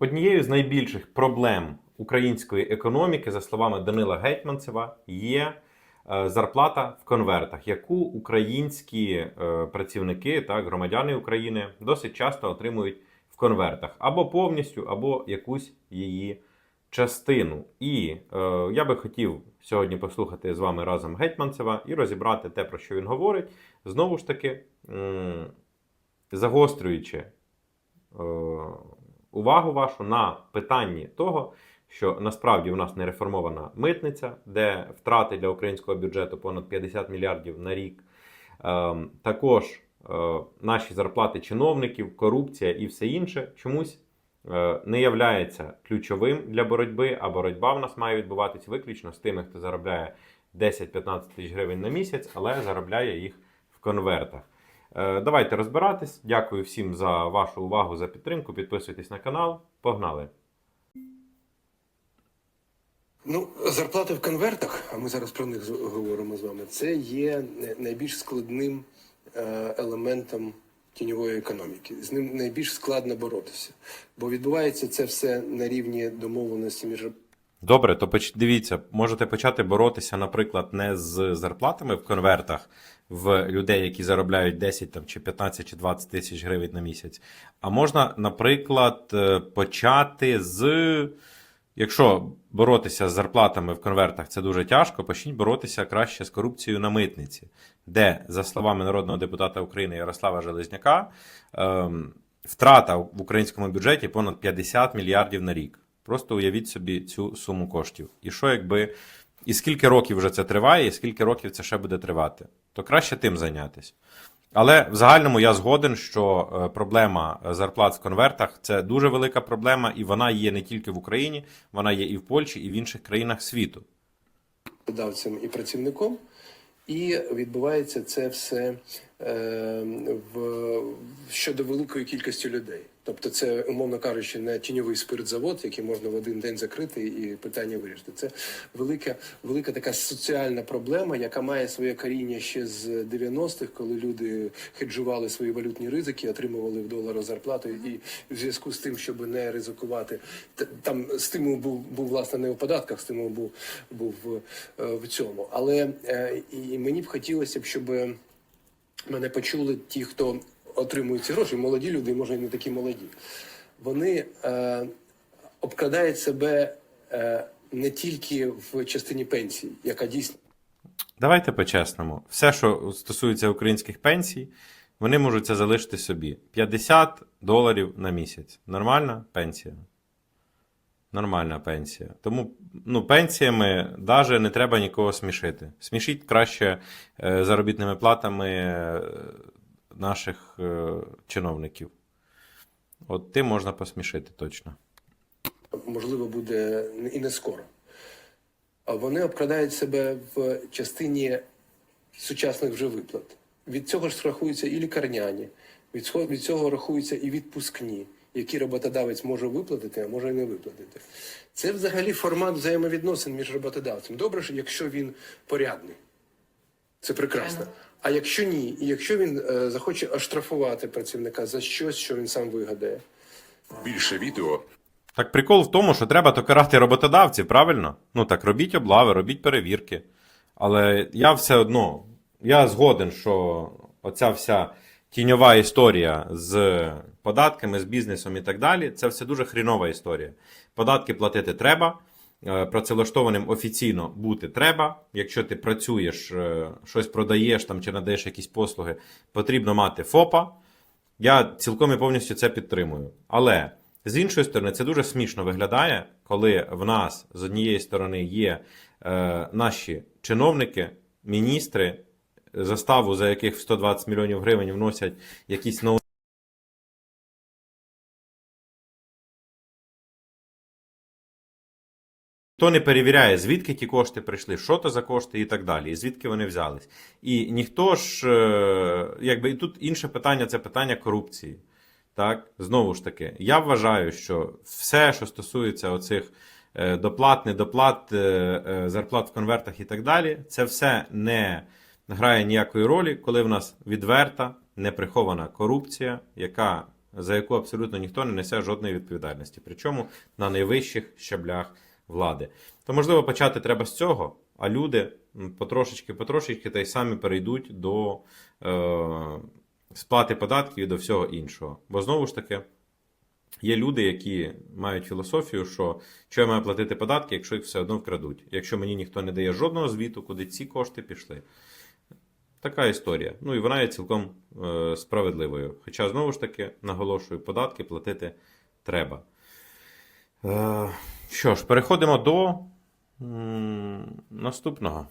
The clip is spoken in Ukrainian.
Однією з найбільших проблем української економіки, за словами Данила Гетьманцева, є е, зарплата в конвертах, яку українські е, працівники, так, громадяни України досить часто отримують в конвертах або повністю, або якусь її частину. І е, я би хотів сьогодні послухати з вами разом Гетьманцева і розібрати те, про що він говорить, знову ж таки, загострюючи е, увагу вашу на питанні того, що насправді в нас не реформована митниця, де втрати для українського бюджету понад 50 мільярдів на рік. Ем, Також е, наші зарплати чиновників, корупція і все інше чомусь е, не являється ключовим для боротьби, а боротьба в нас має відбуватись виключно з тими, хто заробляє 10-15 тисяч гривень на місяць, але заробляє їх в конвертах. Е, Давайте розбиратись. Дякую всім за вашу увагу, за підтримку. Підписуйтесь на канал. Погнали! Ну, зарплати в конвертах, а ми зараз про них говоримо з вами. Це є найбільш складним е, елементом тіньової економіки. З ним найбільш складно боротися, бо відбувається це все на рівні домовленості між Добре, то дивіться, можете почати боротися, наприклад, не з зарплатами в конвертах в людей, які заробляють 10 там, чи 15 чи 20 тисяч гривень на місяць. А можна, наприклад, е, почати з. Якщо боротися з зарплатами в конвертах це дуже тяжко, почніть боротися краще з корупцією на митниці, де, за словами народного депутата України Ярослава Железняка, ем, втрата в українському бюджеті понад 50 мільярдів на рік. Просто уявіть собі цю суму коштів. І що якби. І скільки років вже це триває, і скільки років це ще буде тривати, то краще тим зайнятися. Але в загальному я згоден, що е, проблема зарплат в конвертах це дуже велика проблема, і вона є не тільки в Україні, вона є і в Польщі, і в інших країнах світу. роботодавцем і працівником, і відбувається це все е, в, щодо великої кількості людей. Тобто, це, умовно кажучи, не тіньовий спиртзавод, який можна в один день закрити і питання вирішити. Це велика, велика така соціальна проблема, яка має своє коріння ще з 90-х, коли люди хеджували свої валютні ризики, отримували в доларах зарплату, і в зв'язку з тим, щоб не ризикувати, там стимул був, був власне не у податках, стимул був, був в, е, в цьому. Але е, і мені б хотілося б, щоб мене почули ті, хто отримують ці гроші, молоді люди, може і не такі молоді. Вони е, обкрадають себе е, не тільки в частині пенсії, яка дійсно Давайте по-чесному. Все, що стосується українських пенсій, вони можуть це залишити собі. 50 доларів на місяць. Нормальна пенсія. Нормальна пенсія. Тому ну, пенсіями навіть не треба нікого смішити. Смішіть краще е, заробітними платами е, наших е, чиновників. От тим можна посмішити точно. можливо буде і не скоро. Вони обкрадають себе в частині сучасних вже виплат. Від цього ж рахуються і лікарняні, від цього, від цього рахуються і відпускні, які роботодавець може виплатити, а може і не виплатити. Це взагалі формат взаємовідносин між роботодавцем. Добре, що якщо він порядний. Це прекрасно. А якщо ні, і якщо він е, захоче оштрафувати працівника за щось, що він сам вигадає. Більше відео Так прикол в тому, що треба то карати роботодавців, правильно? Ну так робіть облави, робіть перевірки. Але я все одно, я згоден, що оця вся тіньова історія з податками, з бізнесом і так далі, це все дуже хрінова історія. Податки платити треба. е, Працевлаштованим офіційно бути треба. Якщо ти працюєш, е, щось продаєш там чи надаєш якісь послуги, потрібно мати ФОПа. Я цілком і повністю це підтримую. Але з іншої сторони, це дуже смішно виглядає, коли в нас з однієї сторони є е, наші чиновники, міністри, заставу, за яких в 120 мільйонів гривень вносять якісь ноу. Хто не перевіряє, звідки ті кошти прийшли, що то за кошти і так далі, і звідки вони взялись. І ніхто ж, е, якби і тут інше питання це питання корупції. Так, знову ж таки, я вважаю, що все, що стосується оцих е, доплат, недоплат, е, зарплат в конвертах і так далі, це все не грає ніякої ролі, коли в нас відверта, неприхована корупція, яка за яку абсолютно ніхто не несе жодної відповідальності, причому на найвищих щаблях влади. То можливо почати треба з цього, а люди потрошечки-потрошечки та й самі перейдуть до е, сплати податків і до всього іншого. Бо знову ж таки. Є люди, які мають філософію, що що я маю платити податки, якщо їх все одно вкрадуть. Якщо мені ніхто не дає жодного звіту, куди ці кошти пішли. Така історія. Ну і вона є цілком е, справедливою. Хоча, знову ж таки, наголошую, податки платити треба. Е, що ж, переходимо до м, наступного.